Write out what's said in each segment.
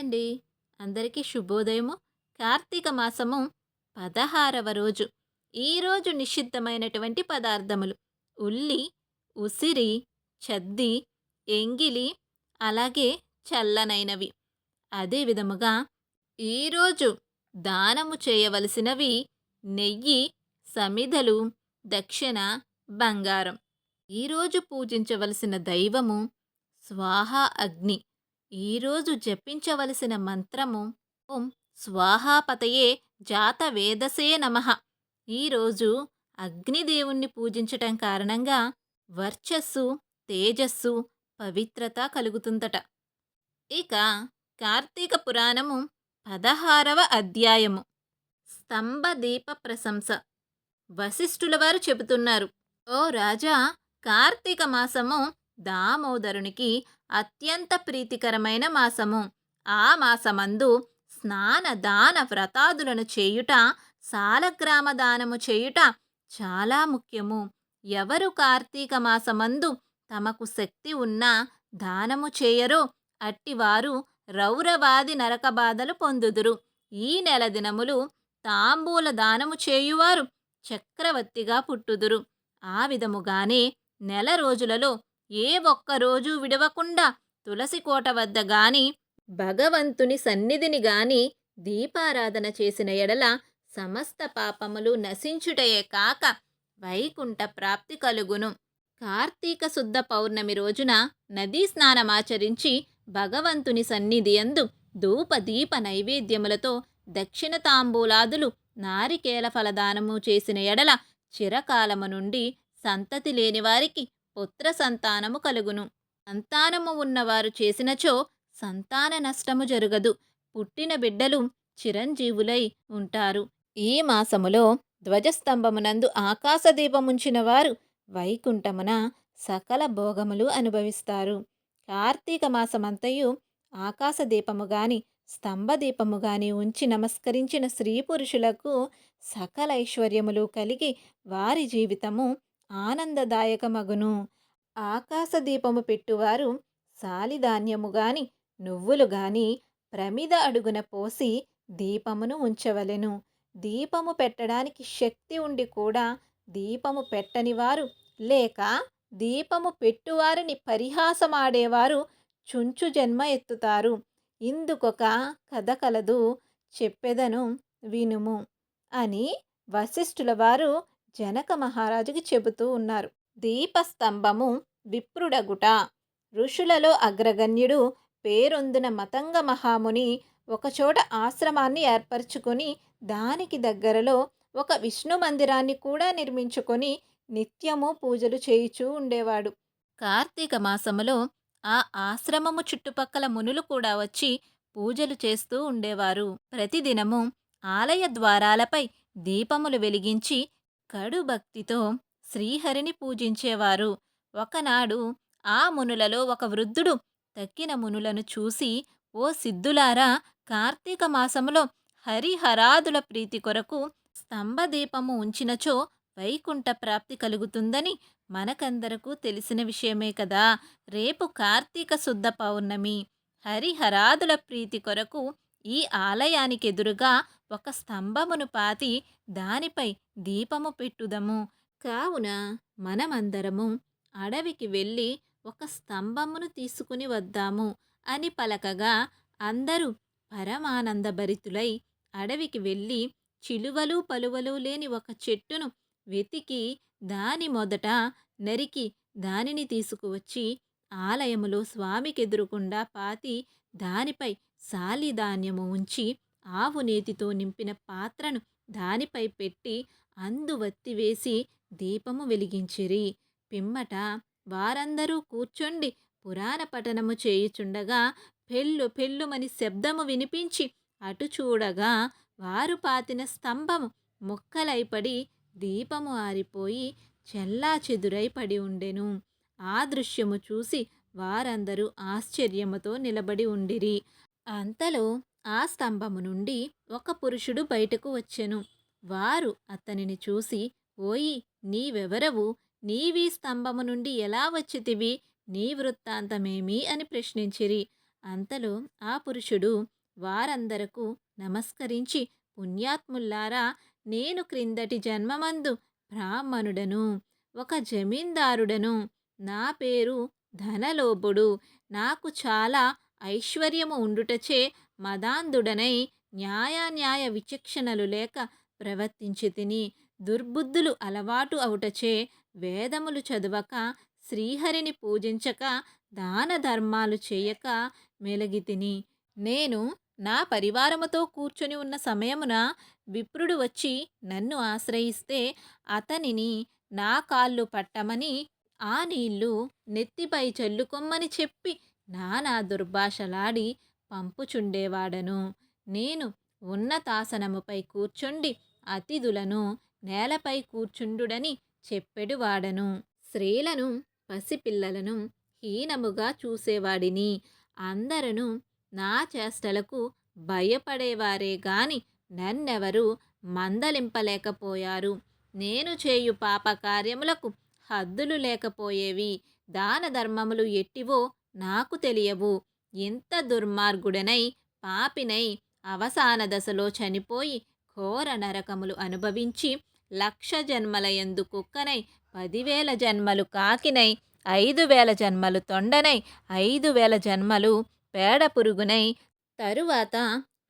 అండి. అందరికీ శుభోదయము. కార్తీక మాసము 16వ రోజు. ఈరోజు నిషిద్ధమైనటువంటి పదార్థములు ఉల్లి, ఉసిరి, చద్ది, ఎంగిలి, అలాగే చల్లనైనవి. అదే విధముగా ఈరోజు దానము చేయవలసినవి నెయ్యి, సమిధలు, దక్షిణ, బంగారం. ఈరోజు పూజించవలసిన దైవము స్వాహ అగ్ని. ఈరోజు జపించవలసిన మంత్రము ఓం స్వాహాపతయే జాతవేదసే నమః. ఈరోజు అగ్నిదేవుణ్ణి పూజించటం కారణంగా వర్చస్సు, తేజస్సు, పవిత్రత కలుగుతుందట. ఇక కార్తీక పురాణము పదహారవ అధ్యాయము స్తంభ దీప ప్రశంస వశిష్ఠుల వారు చెబుతున్నారు ఓ రాజా కార్తీక మాసము దామోదరునికి అత్యంత ప్రీతికరమైన మాసము. ఆ మాసమందు స్నాన దాన వ్రతాదులను చేయుట సాలగ్రామ దానము చేయుట చాలా ముఖ్యము. ఎవరు కార్తీక మాసమందు తమకు శక్తి ఉన్నా దానము చేయరో. అట్టివారు రౌరవాది నరకబాధలు పొందుదురు. ఈ నెల దినములు తాంబూల దానము చేయువారు చక్రవర్తిగా పుట్టుదురు. ఆ విధముగానే నెల రోజులలో ఏ ఒక్క రోజు విడవకుండా తులసి కోట వద్ద గాని భగవంతుని సన్నిధిని గాని దీపారాధన చేసిన ఎడల సమస్త పాపములు నశించుటయే కాక వైకుంఠ ప్రాప్తి కలుగును. కార్తీక శుద్ధ పౌర్ణమి రోజున నదీ స్నానమాచరించి భగవంతుని సన్నిధి ధూపదీప ధూప దీప నైవేద్యములతో దక్షిణ తాంబూలాదులు నారికేల ఫలదానము చేసిన ఎడల చిరకాలము నుండి సంతతి లేని వారికి పుత్ర సంతానము కలుగును. సంతానము ఉన్నవారు చేసినచో సంతాన నష్టము జరగదు. పుట్టిన బిడ్డలు చిరంజీవులై ఉంటారు. ఈ మాసములో ధ్వజస్తంభమునందు ఆకాశదీపముంచిన వారు వైకుంఠమున సకల భోగములు అనుభవిస్తారు. కార్తీక మాసమంతయు ఆకాశదీపము గాని స్తంభదీపము గాని ఉంచి నమస్కరించిన స్త్రీ పురుషులకు సకల ఐశ్వర్యములు కలిగి వారి జీవితము ఆనందదాయకమగును. ఆకాశదీపము పెట్టువారు సాలిధాన్యము గాని నువ్వులు గాని ప్రమిద అడుగున పోసి దీపమును ఉంచవలెను. దీపము పెట్టడానికి శక్తి ఉండి కూడా దీపము పెట్టనివారు లేక దీపము పెట్టువారిని పరిహాసమాడేవారు చుంచు జన్మ ఎత్తుతారు. ఇందుకొక కథ కలదు చెప్పెదను వినుము. అని వశిష్ఠుల వారు జనక మహారాజుకి చెబుతూ ఉన్నారు. దీపస్తంభము విప్రుడగుట. ఋషులలో అగ్రగణ్యుడు పేరొందిన మతంగ మహాముని ఒకచోట ఆశ్రమాన్ని ఏర్పరచుకొని దానికి దగ్గరలో ఒక విష్ణు మందిరాన్ని కూడా నిర్మించుకొని నిత్యము పూజలు చేయుచూ ఉండేవాడు. కార్తీక మాసములో ఆ ఆశ్రమము చుట్టుపక్కల మునులు కూడా వచ్చి పూజలు చేస్తూ ఉండేవారు. ప్రతిదినము ఆలయ ద్వారాలపై దీపములు వెలిగించి కడు భక్తితో శ్రీహరిని పూజించేవారు. ఒకనాడు ఆ మునులలో ఒక వృద్ధుడు తక్కిన మునులను చూసి ఓ సిద్ధులారా కార్తీక మాసములో హరిహరాదుల ప్రీతి కొరకు స్తంభదీపము ఉంచినచో వైకుంఠ ప్రాప్తి కలుగుతుందని మనకందరకు తెలిసిన విషయమే కదా. రేపు కార్తీక శుద్ధ పౌర్ణమి. హరిహరాదుల ప్రీతి కొరకు ఈ ఆలయానికి ఎదురుగా ఒక స్తంభమును పాతి దానిపై దీపము పెట్టుదము. కావున మనమందరము అడవికి వెళ్ళి ఒక స్తంభమును తీసుకుని వద్దాము అని పలకగా అందరూ పరమానందభరితులై అడవికి వెళ్ళి చిలువలు పలువలు లేని ఒక చెట్టును వెతికి దాని మొదట నరికి దానిని తీసుకువచ్చి ఆలయములో స్వామికి ఎదురుకుండా పాతి దానిపై సాలిధాన్యము ఉంచి ఆవు నేతితో నింపిన పాత్రను దానిపై పెట్టి అందువత్తి వేసి దీపము వెలిగించిరి. పిమ్మట వారందరూ కూర్చొండి పురాణ పఠనము చేయుచుండగా పెళ్ళు పెళ్ళుమని శబ్దము వినిపించి అటు చూడగా వారు పాతిన స్తంభము ముక్కలైపడి దీపము ఆరిపోయి చెల్లా చెదురై పడి ఉండెను. ఆ దృశ్యము చూసి వారందరూ ఆశ్చర్యముతో నిలబడి ఉండిరి. అంతలో ఆ స్తంభము నుండి ఒక పురుషుడు బయటకు వచ్చెను. వారు అతనిని చూసి ఓయి నీవెవరవు? నీవీ స్తంభము నుండి ఎలా వచ్చితివి? నీ వృత్తాంతమేమి? అని ప్రశ్నించిరి. అంతలో ఆ పురుషుడు వారందరకు నమస్కరించి పుణ్యాత్ముల్లారా నేను క్రిందటి జన్మమందు బ్రాహ్మణుడను ఒక జమీందారుడను. నా పేరు ధనలోభుడు. నాకు చాలా ఐశ్వర్యము ఉండుటచే మదాంధుడనై న్యాయాన్యాయ విచక్షణలు లేక ప్రవర్తించి తిని దుర్బుద్ధులు అలవాటు అవుటచే వేదములు చదవక శ్రీహరిని పూజించక దాన ధర్మాలు చేయక మెలగి తిని. నేను నా పరివారముతో కూర్చొని ఉన్న సమయమున విప్రుడు వచ్చి నన్ను ఆశ్రయిస్తే అతనిని నా కాళ్ళు పట్టమని ఆ నీళ్ళు నెత్తిపై చల్లుకొమ్మని చెప్పి నానా దుర్భాషలాడి పంపుచుండేవాడను. నేను ఉన్నతాసనముపై కూర్చుండి అతిథులను నేలపై కూర్చుండుడని చెప్పెడువాడను. స్త్రీలను పసిపిల్లలను హీనముగా చూసేవాడిని. అందరూ నా చేష్టలకు భయపడేవారే గాని నన్నెవరు మందలింపలేకపోయారు. నేను చేయు పాప కార్యములకు హద్దులు లేకపోయేవి. దాన ధర్మములు ఎట్టివో నాకు తెలియవు. ఇంత దుర్మార్గుడనై పాపినై అవసాన దశలో చనిపోయి ఘోర నరకములు అనుభవించి లక్ష జన్మల ఎందు కుక్కనై పదివేల జన్మలు కాకినై ఐదు వేల జన్మలు తొండనై ఐదు వేల జన్మలు పేడ పురుగునై తరువాత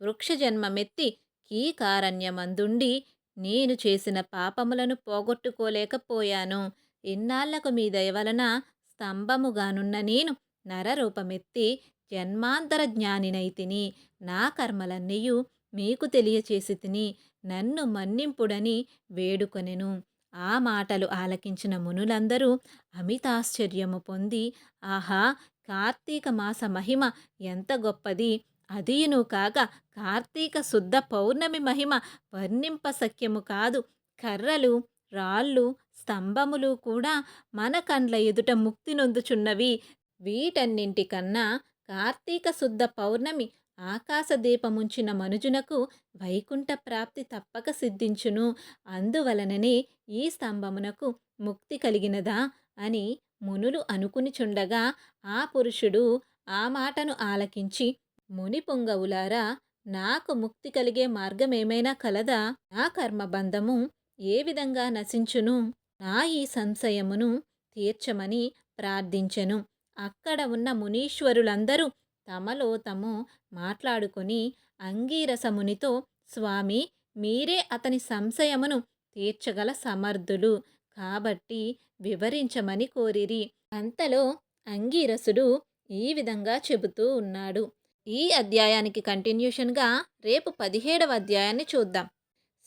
వృక్ష జన్మమెత్తి కీకారణ్యమందుండి నేను చేసిన పాపములను పోగొట్టుకోలేకపోయాను. ఇన్నాళ్ళకు మీ దయ వలన స్తంభముగానున్న నేను నరరూపమెత్తి జన్మాంతర జ్ఞానినైతిని నా కర్మలన్నీయు మీకు తెలియచేసి తిని నన్ను మన్నింపుడని వేడుకొనెను. ఆ మాటలు ఆలకించిన మునులందరూ అమితాశ్చర్యము పొంది ఆహా కార్తీక మాస మహిమ ఎంత గొప్పది! అదీను కాక కార్తీక శుద్ధ పౌర్ణమి మహిమ వర్ణింప సఖ్యము కాదు. కర్రలు రాళ్ళు స్తంభములు కూడా మన కండ్ల ఎదుట ముక్తి నొందుచున్నవి. వీటన్నింటికన్నా కార్తీక శుద్ధ పౌర్ణమి ఆకాశ దీపముంచిన మనుజునకు వైకుంఠ ప్రాప్తి తప్పక సిద్ధించును. అందువలననే ఈ స్తంభమునకు ముక్తి కలిగినదా అని మునులు అనుకునిచుండగా ఆ పురుషుడు ఆ మాటను ఆలకించి ముని పొంగవులారా నాకు ముక్తి కలిగే మార్గమేమైనా కలదా? నా కర్మబంధము ఏ విధంగా నశించును? నా ఈ సంశయమును తీర్చమని ప్రార్థించెను. అక్కడ ఉన్న మునీశ్వరులందరూ తమలో తము మాట్లాడుకొని అంగీరసమునితో స్వామి మీరే అతని సంశయమును తీర్చగల సమర్థులు కాబట్టి వివరించమని కోరిరి. అంతలో అంగీరసుడు ఈ విధంగా చెబుతూ ఉన్నాడు. ఈ అధ్యాయానికి కంటిన్యూషన్గా రేపు పదిహేడవ అధ్యాయాన్ని చూద్దాం.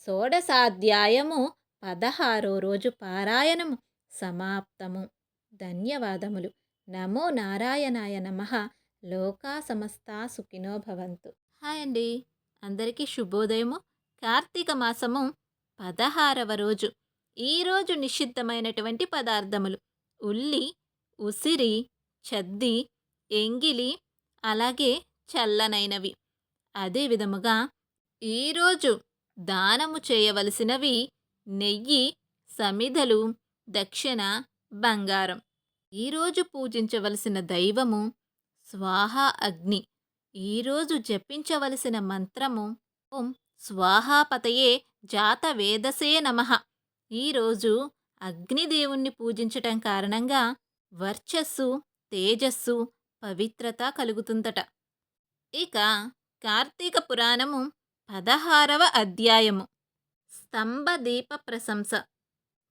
షోడశాధ్యాయము పదహారో రోజు పారాయణము సమాప్తము. ధన్యవాదములు. నమో నారాయణాయ నమ. లోకా సమస్తా సుఖినో భవంతు. హాయ్ అండి. అందరికీ శుభోదయము. కార్తీక మాసము పదహారవ రోజు. ఈరోజు నిషిద్ధమైనటువంటి పదార్థములు. ఉల్లి ఉసిరి చద్ది ఎంగిలి అలాగే చల్లనైనవి. అదే విధముగా ఈరోజు దానము చేయవలసినవి నెయ్యి సమిధలు దక్షిణ బంగారం. ఈరోజు పూజించవలసిన దైవము స్వాహ అగ్ని. ఈరోజు జపించవలసిన మంత్రము ఓం స్వాహాపతయే జాత వేదసే నమ. ఈరోజు అగ్నిదేవుణ్ణి పూజించటం కారణంగా వర్చస్సు తేజస్సు పవిత్రత కలుగుతుందట. ఇక కార్తీక పురాణము పదహారవ అధ్యాయము. స్తంభ దీప ప్రశంస.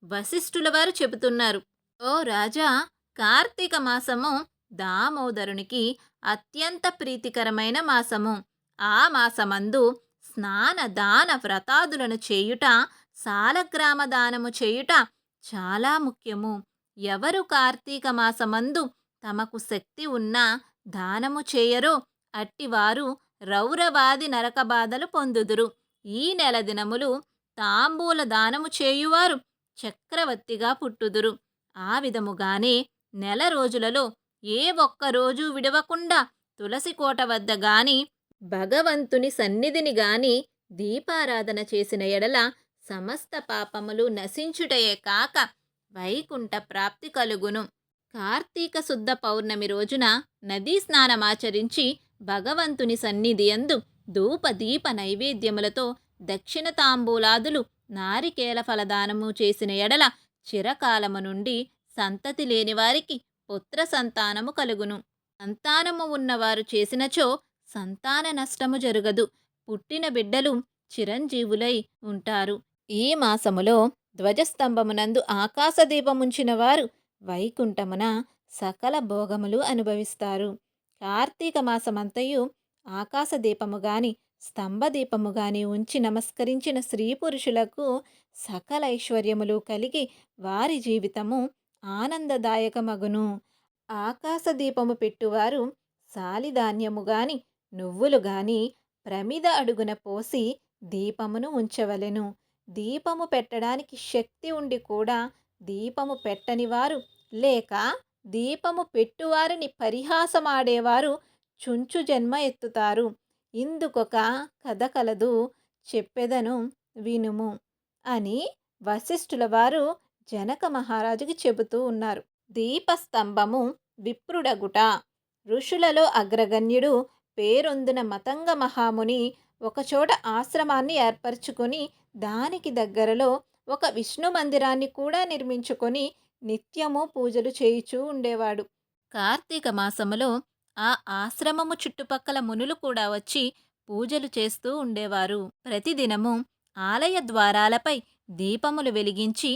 వశిష్ఠుల వారు చెబుతున్నారు ఓ రాజా కార్తీక మాసము దామోదరునికి అత్యంత ప్రీతికరమైన మాసము. ఆ మాసమందు స్నాన దాన వ్రతాదులను చేయుట సాలగ్రామ దానము చేయుట చాలా ముఖ్యము. ఎవరు కార్తీక మాసమందు తమకు శక్తి ఉన్నా దానము చేయరో. అట్టివారు రౌరవాది నరకబాధలు పొందుదురు. ఈ నెల దినములు తాంబూల దానము చేయువారు చక్రవర్తిగా పుట్టుదురు. ఆ విధముగానే నెల రోజులలో ఏ ఒక్క రోజు విడవకుండా తులసి కోట వద్ద గాని భగవంతుని సన్నిధిని గాని దీపారాధన చేసిన ఎడల సమస్త పాపములు నశించుటయే కాక వైకుంఠ ప్రాప్తి కలుగును. కార్తీక శుద్ధ పౌర్ణమి రోజున నదీ స్నానమాచరించి భగవంతుని సన్నిధి యందు ధూప దీప నైవేద్యములతో దక్షిణ తాంబూలాదులు నారికేల ఫలదానము చేసిన ఎడల చిరకాలము నుండి సంతతి లేని వారికి పుత్ర సంతానము కలుగును. సంతానము ఉన్నవారు చేసినచో సంతాన నష్టము జరగదు. పుట్టిన బిడ్డలు చిరంజీవులై ఉంటారు. ఈ మాసములో ధ్వజస్తంభమునందు ఆకాశదీపముంచిన వారు వైకుంఠమున సకల భోగములు అనుభవిస్తారు. కార్తీక మాసమంతయు ఆకాశదీపము గాని స్తంభదీపము గాని ఉంచి నమస్కరించిన స్త్రీ పురుషులకు సకల ఐశ్వర్యములు కలిగి వారి జీవితము ఆనందదాయకమగును. ఆకాశదీపము పెట్టువారు సాలిధాన్యము గాని నువ్వులు గాని ప్రమిద అడుగున పోసి దీపమును ఉంచవలెను. దీపము పెట్టడానికి శక్తి ఉండి కూడా దీపము పెట్టనివారు లేక దీపము పెట్టువారిని పరిహాసమాడేవారు చుంచు జన్మ ఎత్తుతారు. ఇందుకొక కథ కలదు చెప్పెదను వినుము అని వశిష్ఠుల వారు జనక మహారాజుకి చెబుతూ ఉన్నారు. దీపస్తంభము విప్రుడగుట. ఋషులలో అగ్రగణ్యుడు పేరొందిన మతంగ మహాముని ఒకచోట ఆశ్రమాన్ని ఏర్పరచుకొని దానికి దగ్గరలో ఒక విష్ణు మందిరాన్ని కూడా నిర్మించుకొని నిత్యము పూజలు చేయుచూ ఉండేవాడు. కార్తీక మాసములో ఆ ఆశ్రమము చుట్టుపక్కల మునులు కూడా వచ్చి పూజలు చేస్తూ ఉండేవారు. ప్రతిదినము ఆలయ ద్వారాలపై దీపములు వెలిగించి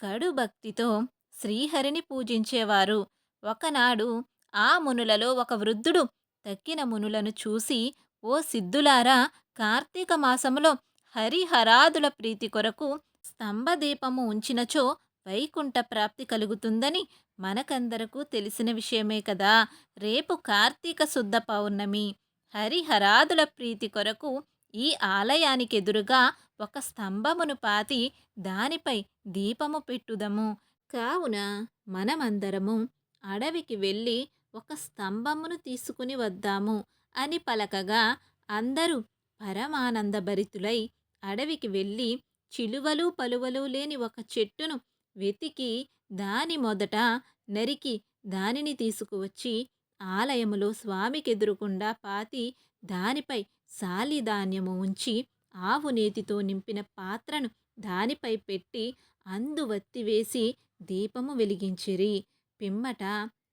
కడు భక్తితో శ్రీహరిని పూజించేవారు. ఒకనాడు ఆ మునులలో ఒక వృద్ధుడు తక్కిన మునులను చూసి ఓ సిద్ధులారా కార్తీక మాసములో హరిహరాదుల ప్రీతి కొరకు స్తంభదీపము ఉంచినచో వైకుంఠ ప్రాప్తి కలుగుతుందని మనకందరకు తెలిసిన విషయమే కదా. రేపు కార్తీక శుద్ధ పౌర్ణమి. హరిహరాదుల ప్రీతి కొరకు ఈ ఆలయానికి ఎదురుగా ఒక స్తంభమును పాతి దానిపై దీపము పెట్టుదము. కావున మనమందరము అడవికి వెళ్ళి ఒక స్తంభమును తీసుకుని వద్దాము అని పలకగా అందరూ పరమానందభరితులై అడవికి వెళ్ళి చిలువలు పలువలు లేని ఒక చెట్టును వెతికి దాని మొదట నరికి దానిని తీసుకువచ్చి ఆలయములో స్వామికెదురుకుండా పాతి దానిపై సాలిధాన్యము ఉంచి ఆవు నేతితో నింపిన పాత్రను దానిపై పెట్టి అందువత్తి వేసి దీపము వెలిగించిరి. పిమ్మట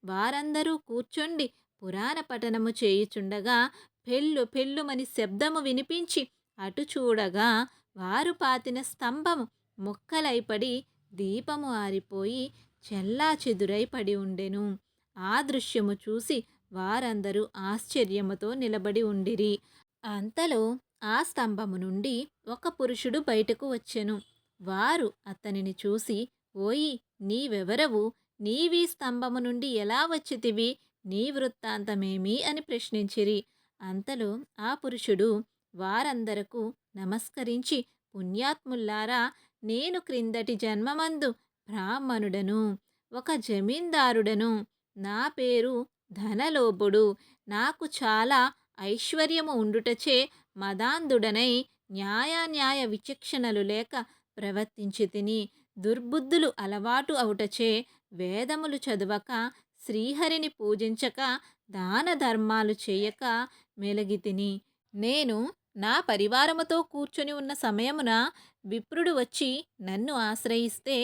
వారందరూ కూర్చొండి పురాణ పఠనము చేయుచుండగా పెళ్ళు పెళ్ళుమని శబ్దము వినిపించి అటు చూడగా వారు పాతిన స్తంభము ముక్కలైపడి దీపము ఆరిపోయి చెల్లా చెదురై పడి ఉండెను. ఆ దృశ్యము చూసి వారందరూ ఆశ్చర్యముతో నిలబడి ఉండిరి. అంతలో ఆ స్తంభము నుండి ఒక పురుషుడు బయటకు వచ్చెను. వారు అతనిని చూసి ఓయి నీవెవరవు? నీవీ స్తంభము నుండి ఎలా వచ్చితివి? నీ వృత్తాంతమేమి? అని ప్రశ్నించిరి. అంతలో ఆ పురుషుడు వారందరకు నమస్కరించి పుణ్యాత్ముల్లారా నేను క్రిందటి జన్మమందు బ్రాహ్మణుడను ఒక జమీందారుడను. నా పేరు ధనలోభుడు. నాకు చాలా ఐశ్వర్యము ఉండుటచే మదాంధుడనై న్యాయాన్యాయ విచక్షణలు లేక ప్రవర్తించి తిని దుర్బుద్ధులు అలవాటు అవుటచే వేదములు చదవక శ్రీహరిని పూజించక దాన ధర్మాలు చేయక మెలగితిని నేను నా పరివారముతో కూర్చొని ఉన్న సమయమున విప్రుడు వచ్చి నన్ను ఆశ్రయిస్తే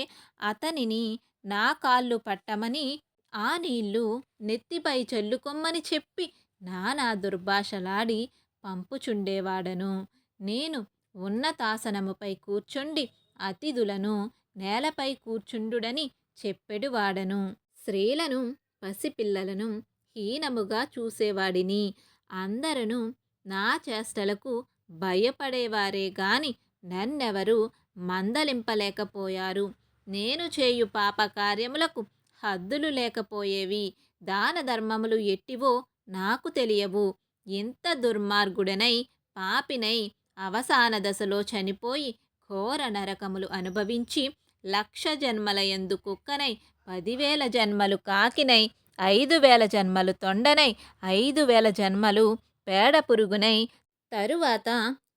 అతనిని నా కాళ్ళు పట్టమని ఆ నీళ్ళు నెత్తిపై చల్లుకొమ్మని చెప్పి నానా దుర్భాషలాడి పంపుచుండేవాడను. నేను ఉన్నతాసనముపై కూర్చుండి అతిథులను నేలపై కూర్చుండుడని చెప్పెడువాడను. స్త్రీలను పసిపిల్లలను హీనముగా చూసేవాడిని. అందరను నా చేష్టలకు భయపడేవారే గాని నన్నెవరు మందలింపలేకపోయారు. నేను చేయు పాప కార్యములకు హద్దులు లేకపోయేవి. దాన ధర్మములు ఎట్టివో నాకు తెలియవు. ఎంత దుర్మార్గుడనై పాపినై అవసాన దశలో చనిపోయి ఘోర నరకములు అనుభవించి లక్ష జన్మల ఎందు కుక్కనై పదివేల జన్మలు కాకినై ఐదు వేల జన్మలు తొండనై ఐదు వేల జన్మలు పేడ పురుగునై తరువాత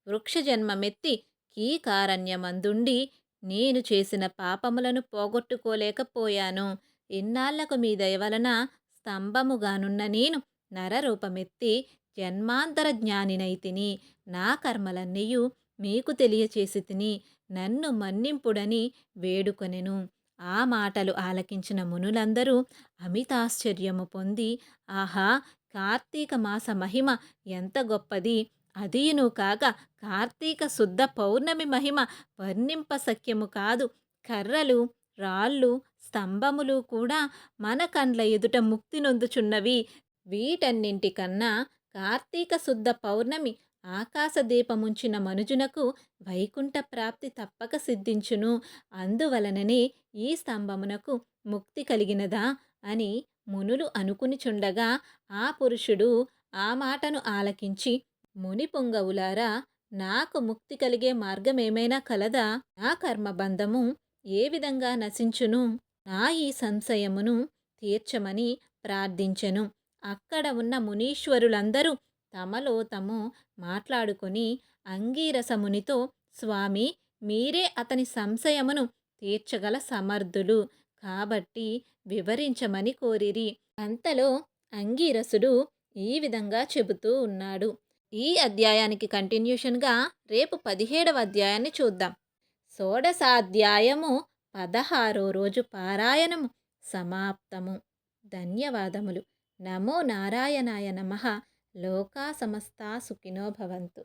వృక్ష జన్మమెత్తి కీకారణ్యమందుండి నేను చేసిన పాపములను పోగొట్టుకోలేకపోయాను. ఇన్నాళ్ళకు మీ దయవలన స్తంభముగానున్న నేను నరరూపమెత్తి జన్మాంతర జ్ఞానినైతిని నా కర్మలన్నీయు మీకు తెలియచేసి తిని నన్ను మన్నింపుడని వేడుకొనెను. ఆ మాటలు ఆలకించిన మునులందరూ అమితాశ్చర్యము పొంది ఆహా కార్తీక మాస మహిమ ఎంత గొప్పది! అదీను కాక కార్తీక శుద్ధ పౌర్ణమి మహిమ వర్ణింప సఖ్యము కాదు. కర్రలు రాళ్ళు స్తంభములు కూడా మన కండ్ల ఎదుట ముక్తి నొందుచున్నవి. వీటన్నింటికన్నా కార్తీక శుద్ధ పౌర్ణమి ఆకాశదీపముంచిన మనుజునకు వైకుంఠ ప్రాప్తి తప్పక సిద్ధించును. అందువలననే ఈ స్తంభమునకు ముక్తి కలిగినదా అని మునులు అనుకునిచుండగా ఆ పురుషుడు ఆ మాటను ఆలకించి ముని పొంగవులారా నాకు ముక్తి కలిగే మార్గమేమైనా కలదా? నా కర్మబంధము ఏ విధంగా నశించును? నా ఈ సంశయమును తీర్చమని ప్రార్థించెను. అక్కడ ఉన్న మునీశ్వరులందరూ తమలో తము మాట్లాడుకొని అంగీరసమునితో స్వామి మీరే అతని సంశయమును తీర్చగల సమర్థులు కాబట్టి వివరించమని కోరిరి అంతలో అంగీరసుడు ఈ విధంగా చెబుతూ ఉన్నాడు. ఈ అధ్యాయానికి కంటిన్యూషన్గా రేపు పదిహేడవ అధ్యాయాన్ని చూద్దాం. షోడశాధ్యాయము పదహారో రోజు పారాయణము సమాప్తము. ధన్యవాదములు. నమో నారాయణాయ నమ లోకా సమస్తా సుఖినో భవంతు.